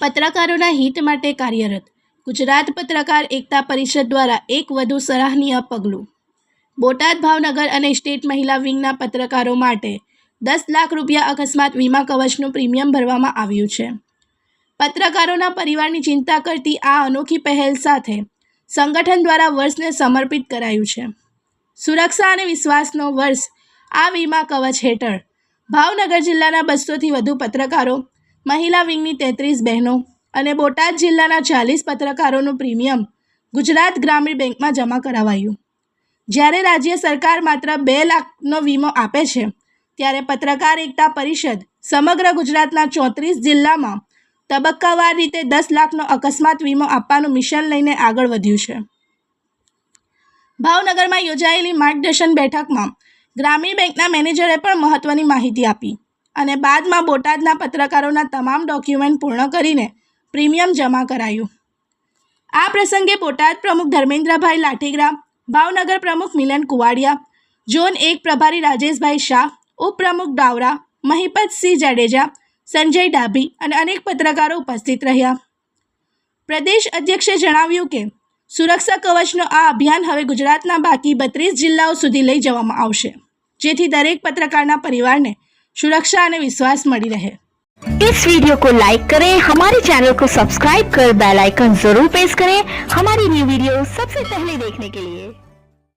પત્રકારોના હિત માટે કાર્યરત. ગુજરાત પત્રકાર એકતા પરિષદ દ્વારા એક વધુ સરાહનીય પગલું. બોટાદ ભાવનગર અને સ્ટેટ મહિલા વિંગના પત્રકારો માટે દસ લાખ રૂપિયા અકસ્માત વીમા કવચનું પ્રીમિયમ ભરવામાં આવ્યું છે. પત્રકારોના પરિવારની ચિંતા કરતી આ અનોખી પહેલ સાથે સંગઠન દ્વારા વર્ષને સમર્પિત કરાયું છે. સુરક્ષા અને વિશ્વાસનો વર્ષ આ વીમા કવચ હેઠળ ભાવનગર જિલ્લાના બસોથી વધુ પત્રકારો મહિલા વિંગની તેત્રીસ બહેનો અને બોટાદ જિલ્લાના ચાલીસ પત્રકારોનું પ્રીમિયમ ગુજરાત ગ્રામીણ બેંકમાં જમા કરાવાયું. જ્યારે રાજ્ય સરકાર માત્ર બે લાખનો વીમો આપે છે, ત્યારે પત્રકાર એકતા પરિષદ સમગ્ર ગુજરાતના ચોત્રીસ જિલ્લામાં તબક્કાવાર રીતે દસ લાખનો અકસ્માત વીમો આપવાનું મિશન લઈને આગળ વધ્યું છે. ભાવનગરમાં યોજાયેલી માર્ગદર્શન બેઠકમાં ગ્રામીણ બેંકના મેનેજરે પણ મહત્ત્વની માહિતી આપી. અને બાદમાં બોટાદના પત્રકારોના તમામ ડોક્યુમેન્ટ પૂર્ણ કરીને પ્રીમિયમ જમા કરાયું. આ પ્રસંગે બોટાદ પ્રમુખ ધર્મેન્દ્રભાઈ લાઠીગ્રા ભાવનગર પ્રમુખ મિલન કુવાડિયા, ઝોન એક પ્રભારી રાજેશભાઈ શાહ, ઉપપ્રમુખ ડાવરા મહિપતસિંહ જાડેજા, સંજય ડાભી અને અનેક પત્રકારો ઉપસ્થિત રહ્યા. પ્રદેશ અધ્યક્ષે જણાવ્યું કે, સુરક્ષા કવચનો આ અભિયાન હવે ગુજરાતના બાકી બત્રીસ જિલ્લાઓ સુધી લઈ જવામાં આવશે, જેથી દરેક પત્રકારના પરિવારને सुरक्षा और विश्वास मिली रहे इस वीडियो को लाइक करें हमारे चैनल को सब्सक्राइब कर बेल आइकन जरूर प्रेस करें हमारी न्यू वीडियो सबसे पहले देखने के लिए